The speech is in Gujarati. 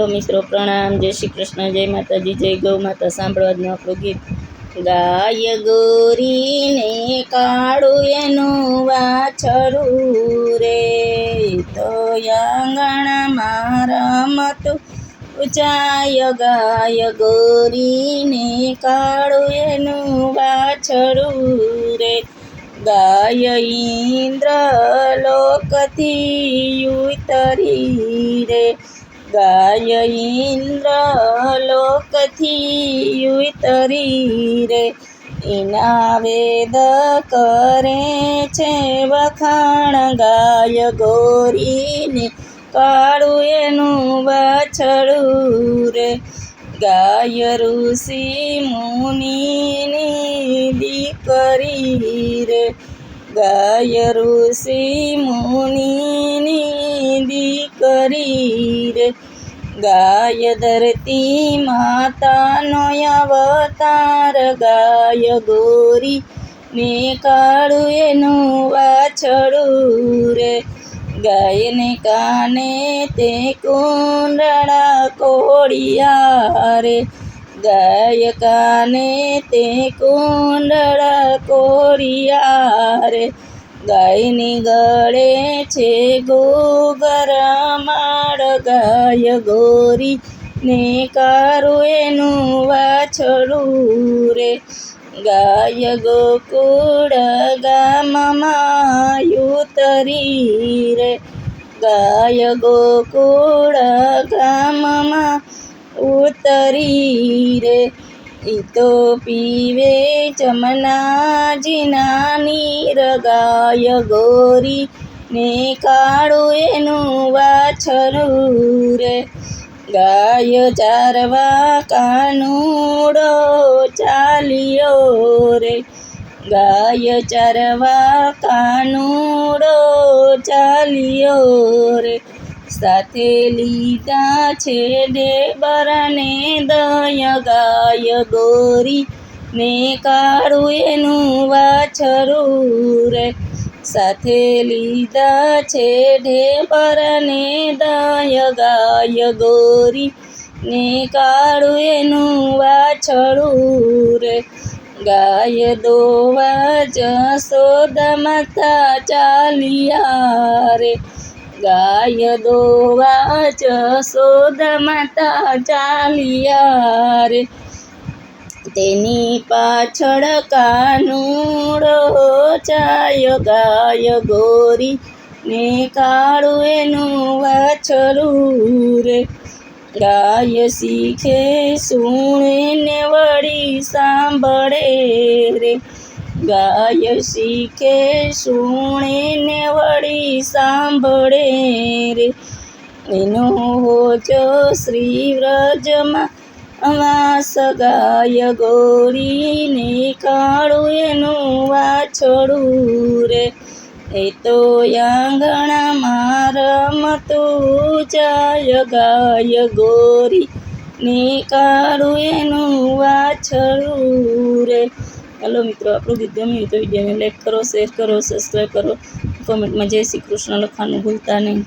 હલો મિત્રો, પ્રણામ. જય શ્રી કૃષ્ણ, જય માતાજી, જય ગૌ માતા. સાંભળવાનું આપણું ગીત. ગાય ગોરીને કાળું એનું વાછરું રે. તો આંગણામાં રમતું ઉચાય ગાય ગોરીને કાળું એનું વાછરું રે. ગાય ઇન્દ્ર લોકથી ઉતરી રે. ગાય ઇન્દ્ર લોકથી ઉતરી રે, એના વેદ કરે છે વખાણ ગાય ગોરીને, કાળું એનું વાછડું રે. ગાય ઋષિ મુનિની દીકરી રે ગાય ઋષિ મુનિની દીકરી રે ગાય ધરતી માતાનો અવતાર, ગાય ગોરી ને કાળું એનું વાછડું રે ગાયને કાને તે કુંડળા કોડિયા રે ગાય કાને તે કુંડળા કોડિયા રે ગાયની ગળે છે ગોગર માળ. ગાય ગોરી ને કારું એનું વાછડું રે. ગાય ગોકુળ ગામમાં ઉતરી રે. ગાય ગોકુળ ગામમાં ઉતરી રે. ઈતો પીવે જમનાજીના નીર ગાય ગોરી. ને કાળું એનું વાછરું રે. ગાય ચારવા કાનુડો ચાલ્યો રે. ગાય ચારવા કાનુડો ચાલ્યો રે. સાથે લીધા છે ડેબરને દય ગાય ગોરી. ને કાળું એનું વાછરું રે. સાથે લીધા છે ઢેબરને દય ગાય ગોરી. ને કાળું એનું વાછડું રે. ગાય દોવા જસોદ માતા ચાલિયા રે. ગાય દોવા જસોદ માતા ચાલિયા રે. તેની પાછળ કાનુડો ચાયો ગાય ગોરી ને કાળું એનું વાછરું રે. ગાય શીખે, સુણે ને વળી સાંભળે રે. ગાય શીખે સુણે ને વળી સાંભળે રે. એનો હોજો શ્રી વ્રજમાં વાસ ગાય ગોરીને કાળું એનું વાછડું રે. એ તો આંગણામાં રમતું જાય ગાય ગોરી ને કાળું એનું વાછડું રે. હલો મિત્રો, આપણું ગીત ગમ્યું તો વિડીયોને લાઈક કરો શેર કરો સબસ્ક્રાઈબ કરો કોમેન્ટમાં જય શ્રી કૃષ્ણ લખવાનું ભૂલતા નહીં.